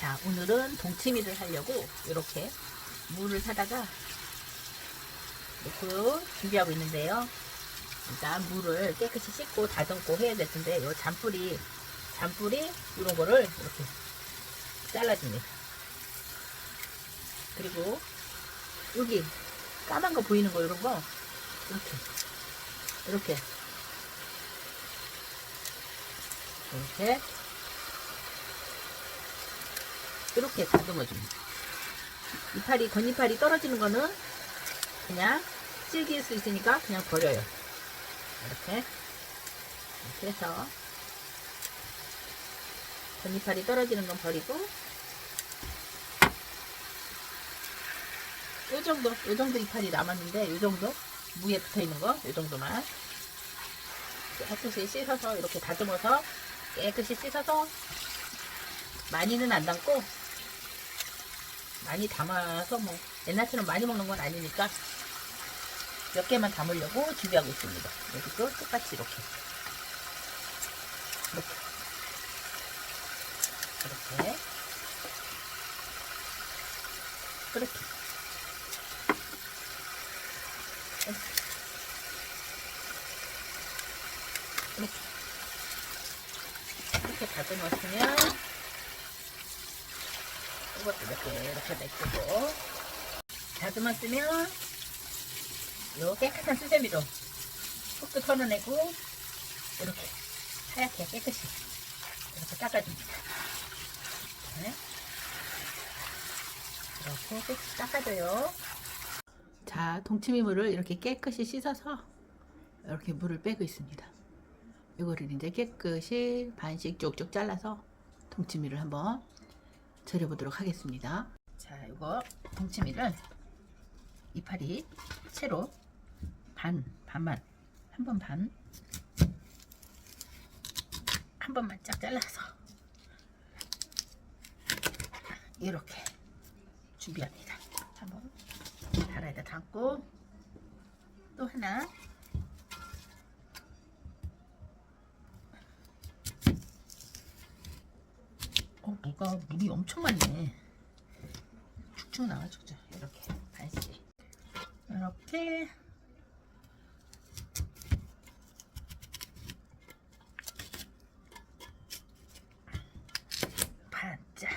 자, 오늘은 동치미를 하려고 이렇게 물을 사다가 넣고 준비하고 있는데요. 일단 물을 깨끗이 씻고 다듬고 해야 될 텐데 요 잔뿌리 잔뿌리 이런 거를 이렇게 잘라줍니다. 그리고 여기 까만 거 보이는 거 이런 거 이렇게 이렇게 이렇게 이렇게 다듬어줍니다. 이파리 건이파리 떨어지는 거는 그냥 질길 수 있으니까 그냥 버려요. 이렇게 이렇게 해서 건이파리 떨어지는 건 버리고 요 정도 요 정도 이파리 남았는데 요 정도 무에 붙어 있는 거 요 정도만 깨끗이 씻어서 이렇게 다듬어서 깨끗이 씻어서 많이는 안 담고 많이 담아서 뭐 옛날처럼 많이 먹는 건 아니니까 몇 개만 담으려고 준비하고 있습니다. 여기도 똑같이 이렇게. 이렇게. 이렇게. 그렇게. 이렇게. 이렇게 다듬었으면 이것도 이렇게 이렇게 내고 다듬었으면 요 깨끗한 수세미로 흙도 털어내고 이렇게 하얗게 깨끗이 이렇게 닦아줍니다. 네. 이렇게 깨끗이 닦아줘요. 자, 동치미물을 이렇게 깨끗이 씻어서 이렇게 물을 빼고 있습니다. 이거를 이제 깨끗이 반씩 쪽쪽 잘라서 동치미를 한번 절여보도록 하겠습니다. 자, 이거 동치미를 이파리 채로 반, 반만, 한 번 반, 한 번만 쫙 잘라서 이렇게 준비합니다. 한번 달아에다 담고 또 하나 어, 뭐가 물이 엄청 많네. 축축 나와주죠. 이렇게 반씩. 이렇게. 반짝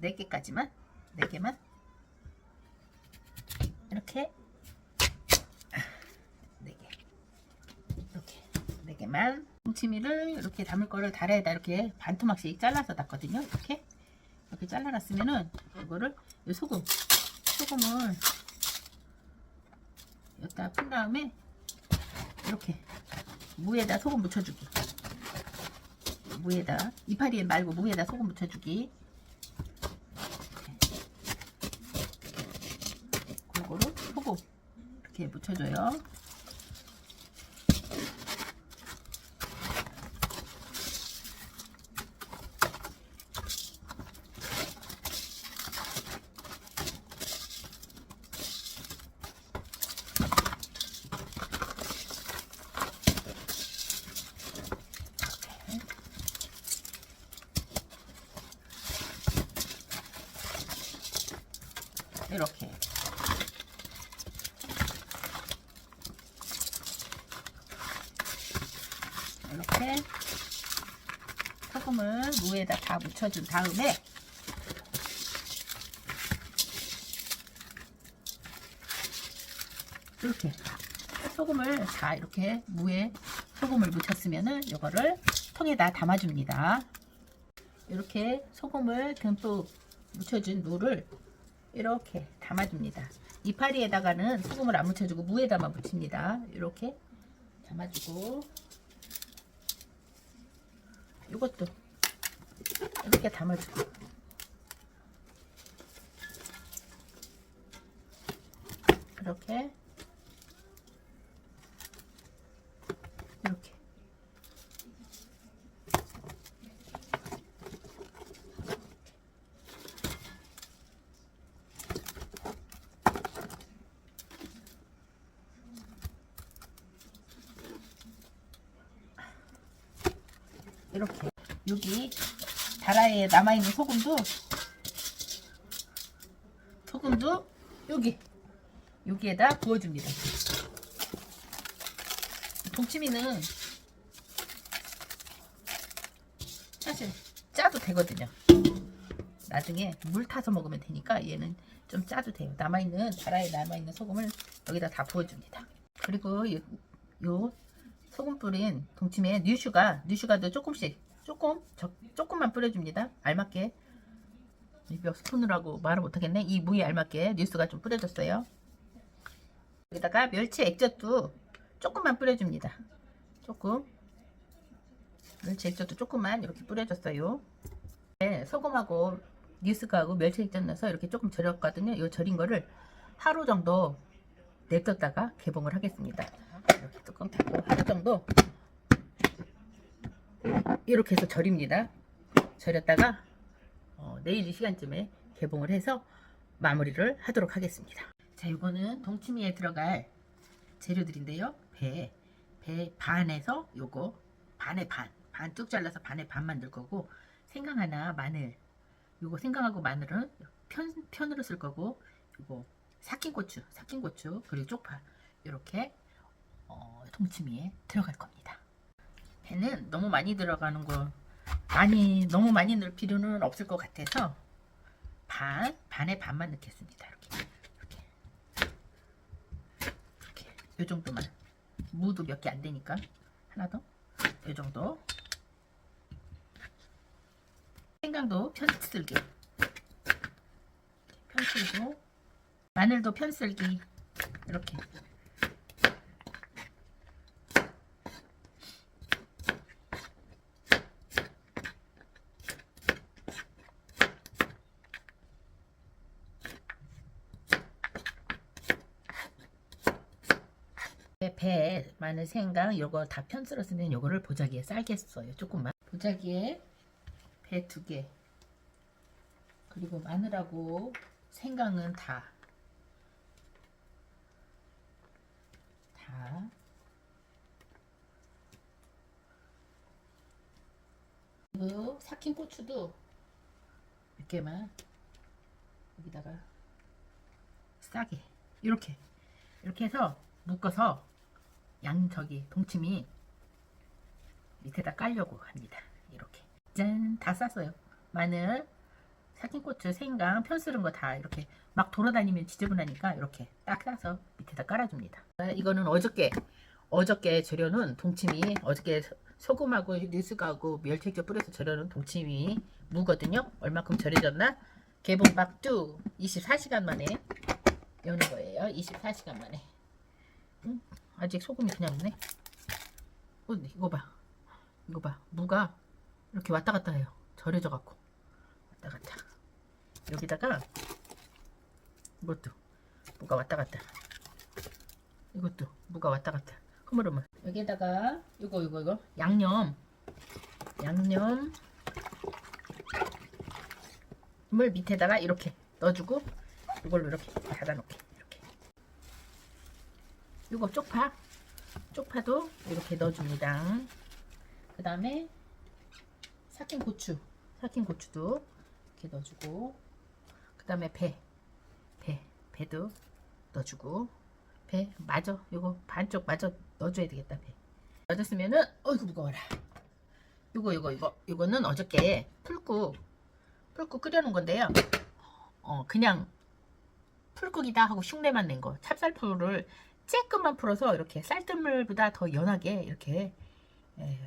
네 개까지만, 네 개만? 이렇게 네 개, 이렇게 네 개만. 동치미를 이렇게 담을 거를 다래에다 이렇게 반토막씩 잘라서 놨거든요. 이렇게. 이렇게 잘라놨으면은 이거를 이 소금 소금을 여기다 푼 다음에 이렇게 무에다 소금 묻혀주기. 무에다 이파리에 말고 무에다 소금 묻혀주기. 골고루 소금 이렇게 묻혀줘요 이렇게 이렇게 소금을 무에다 다 묻혀준 다음에 이렇게 소금을 다 이렇게 무에 소금을 묻혔으면은 이거를 통에다 담아줍니다. 이렇게 소금을 듬뿍 묻혀준 무를 이렇게 담아줍니다. 이파리에다가는 소금을 안 묻혀주고 무에다만 묻힙니다. 이렇게 담아주고 이것도 이렇게 담아주고 이렇게 이렇게 여기 다라에 남아있는 소금도 소금도 여기 여기에다 부어줍니다. 동치미는 사실 짜도 되거든요. 나중에 물 타서 먹으면 되니까 얘는 좀 짜도 돼요. 남아있는 다라에 남아있는 소금을 여기다 다 부어줍니다. 그리고 요, 요 소금 뿌린 동치미에 뉴슈가 뉴슈가도 조금씩 조금 저, 조금만 뿌려줍니다. 알맞게 몇 스푼을 하고 말을 못하겠네. 이 무에 알맞게 뉴스가 좀 뿌려졌어요. 여기다가 멸치 액젓도 조금만 뿌려줍니다. 조금 멸치 액젓도 조금만 이렇게 뿌려줬어요. 네, 소금하고 뉴스가하고 멸치 액젓 넣어서 이렇게 조금 절였거든요. 이 절인 거를 하루 정도 냅뒀다가 개봉을 하겠습니다. 이렇게 뚜껑 닫고 하루 정도 이렇게 해서 절입니다. 절였다가 어, 내일 이 시간쯤에 개봉을 해서 마무리를 하도록 하겠습니다. 자, 이거는 동치미에 들어갈 재료들인데요. 배, 배 반에서 요거 반에 반, 반뚝 잘라서 반에 반 만들 거고 생강 하나, 마늘. 요거 생강하고 마늘은 편 편으로 쓸 거고 요거 삭힌 고추, 삭힌 고추 그리고 쪽파 이렇게 어, 동치미에 들어갈 겁니다. 배는 너무 많이 들어가는 거 많이 너무 많이 넣을 필요는 없을 것 같아서 반 반에 반만 넣겠습니다. 이렇게 이렇게. 이렇게. 요 정도만. 무도 몇 개 안 되니까. 하나 더. 요 정도. 생강도 편슬기. 편슬고 마늘도 편슬기. 이렇게 배, 배, 마늘, 생강 요거 다 편 썰었으면 요거를 보자기에 쌀겠어요. 조금만. 보자기에 배 두 개. 그리고 마늘하고 생강은 다. 다. 그리고 삭힌 고추도 이렇게만 여기다가 싸게 이렇게 이렇게 해서 묶어서 양 저기 동치미 밑에다 깔려고 합니다. 이렇게 짠 다 쌌어요. 마늘, 삭힌 고추, 생강, 편 쓰는 거다 이렇게 막 돌아다니면 지저분하니까 이렇게 딱 싸서 밑에다 깔아줍니다. 이거는 어저께 어저께 재료는 동치미 어저께 소- 소금하고 뉴스가하고 멸치액젓 뿌려서 절여놓은 동치미 무거든요. 얼마큼 절여졌나? 개봉 박두 24시간 만에 여는 거예요. 24시간 만에. 응? 아직 소금이 그냥 없네. 어, 이거 봐. 이거 봐. 무가 이렇게 왔다 갔다 해요. 절여져 갖고. 왔다 갔다. 여기다가 이것도 무가 왔다 갔다. 이것도 무가 왔다 갔다. 흐물흐물. 여기에다가 이거 이거 이거 양념 양념 물 밑에다가 이렇게 넣어주고 이걸로 이렇게 닫아놓게 이거 쪽파. 쪽파도 이렇게 넣어줍니다. 그 다음에 삭힌 고추. 삭힌 고추도 이렇게 넣어주고 그 다음에 배. 배, 배도 넣어주고. 배 마저 요거 반쪽 마저 넣어줘야 되겠다 배. 넣어줬으면은 어이구 무거워라. 요거 요거 이거. 요거는 어저께 풀국 풀국 끓여놓은 건데요. 어 그냥 풀국이다 하고 흉내만 낸 거. 찹쌀풀을 쬐끔만 풀어서 이렇게 쌀뜨물보다 더 연하게 이렇게 예,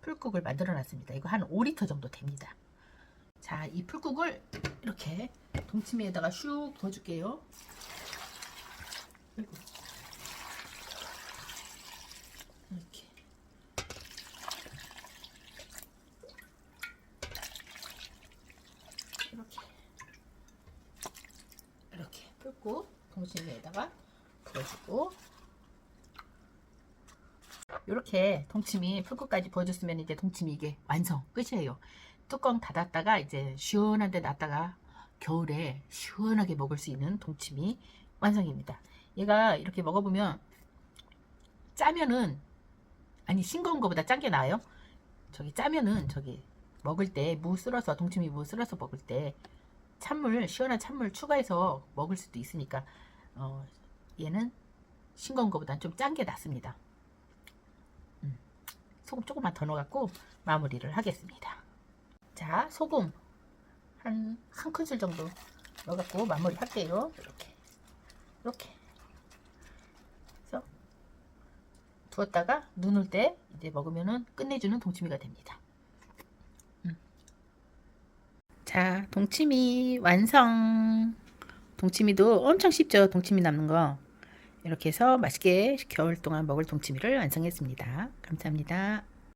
풀국을 만들어 놨습니다. 이거 한 5리터 정도 됩니다. 자 이 풀국을 이렇게 동치미에다가 슉 부어줄게요. 아이고. 이렇게. 이렇게. 이렇게. 풀고 동치미에다가 부어주고. 이렇게 동치미 풀국까지 부어줬으면 이제 동치미 이게 완성 끝이에요. 뚜껑 닫았다가 이제 시원한 데 놨다가 겨울에 시원하게 먹을 수 있는 동치미 완성입니다. 얘가 이렇게 먹어보면 짜면은 아니 싱거운 거보다 짠 게 나아요. 저기 짜면은 저기 먹을 때 무 쓸어서 동치미 무 쓸어서 먹을 때 찬물 시원한 찬물 추가해서 먹을 수도 있으니까 어, 얘는 싱거운 것보단 좀 짠 게 낫습니다. 음, 소금 조금만 더 넣어갖고 마무리를 하겠습니다. 자 소금 한 한 큰술 정도 넣어갖고 마무리 할게요. 이렇게 이렇게 그래서 두었다가 눈 올 때 이제 먹으면은 끝내주는 동치미가 됩니다. 음. 자, 동치미 완성. 동치미도 엄청 쉽죠. 동치미 남는 거. 이렇게 해서 맛있게 겨울 동안 먹을 동치미를 완성했습니다. 감사합니다.